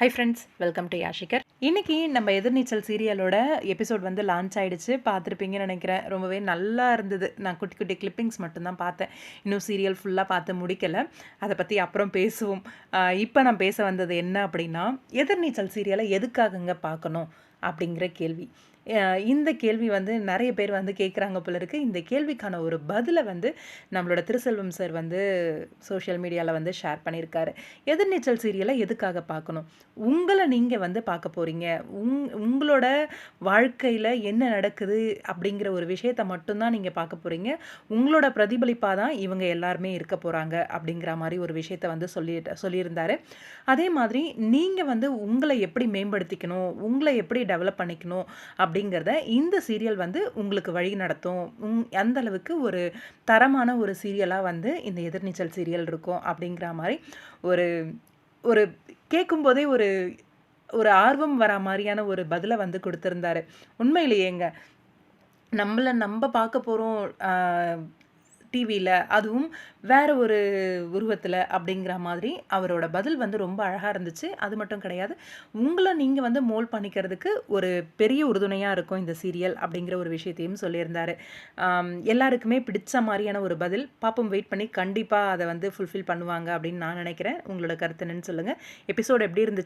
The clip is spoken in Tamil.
ஹை ஃப்ரெண்ட்ஸ் வெல்கம் டு யாஷிகர் இன்னைக்கு நம்ம எதிர்நீச்சல் சீரியலோட எபிசோட் வந்து லான்ச் ஆகிடுச்சு பார்த்துருப்பீங்கன்னு நினைக்கிறேன். ரொம்பவே நல்லா இருந்தது. நான் குட்டி குட்டி கிளிப்பிங்ஸ் மட்டும்தான் பார்த்தேன். இன்னும் சீரியல் ஃபுல்லாக பார்த்து முடிக்கலை. அதை பற்றி அப்புறம் பேசுவோம். இப்போ நான் பேச வந்தது என்ன அப்படின்னா எதிர்நீச்சல் சீரியலை எதுக்காகங்க பார்க்கணும்? அப்படிங்கிற கேள்வி. இந்த கேள்வி வந்து நிறைய பேர் வந்து கேட்குறாங்க போல இருக்குது இந்த கேள்விக்கான ஒரு பதிலை வந்து நம்மளோட திருசெல்வம் சார் வந்து சோஷியல் மீடியாவில் வந்து ஷேர் பண்ணியிருக்காரு. எதிர்நீச்சல் சீரியலை எதுக்காக பார்க்கணும்? உங்களை நீங்கள் வந்து பார்க்க போகிறீங்க உங் உங்களோட வாழ்க்கையில் என்ன நடக்குது அப்படிங்கிற ஒரு விஷயத்தை மட்டும்தான் நீங்கள் பார்க்க போகிறீங்க உங்களோட பிரதிபலிப்பாக தான் இவங்க எல்லாருமே இருக்க போகிறாங்க அப்படிங்கிற மாதிரி ஒரு விஷயத்தை வந்து சொல்லி சொல்லியிருந்தார். அதே மாதிரி நீங்கள் வந்து உங்களை எப்படி மேம்படுத்திக்கணும்? உங்களை எப்படி டெவலப் பண்ணிக்கணும் அப்படிங்கிறத இந்த சீரியல் வந்து உங்களுக்கு வழி நடத்தும். உங் அந்த அளவுக்கு ஒரு தரமான ஒரு சீரியலாக வந்து இந்த எதிர்நீச்சல் சீரியல் இருக்கும் அப்படிங்கிற மாதிரி ஒரு ஒரு கேட்கும்போதே ஒரு ஒரு ஆர்வம் வர மாதிரியான ஒரு பதிலை வந்து கொடுத்துருந்தாரு. உண்மையிலேயேங்க. நம்மளை நம்ம பார்க்க போகிறோம் டிவியில் அதுவும் வேறு ஒரு உருவத்தில் அப்படிங்கிற மாதிரி அவரோட பதில் வந்து ரொம்ப அழகாக இருந்துச்சு. அது மட்டும் கிடையாது உங்களை நீங்கள் வந்து மோல் பண்ணிக்கிறதுக்கு ஒரு பெரிய உறுதுணையாக இருக்கும் இந்த சீரியல் அப்படிங்கிற ஒரு விஷயத்தையும் சொல்லியிருந்தார். எல்லாருக்குமே பிடிச்ச மாதிரியான ஒரு பதில். பாப்போம் வெயிட் பண்ணி கண்டிப்பாக அதை வந்து ஃபுல்ஃபில் பண்ணுவாங்க அப்படின்னு நான் நினைக்கிறேன். உங்களோட கருத்து என்னன்னு சொல்லுங்கள் எபிசோட் எப்படி இருந்துச்சு?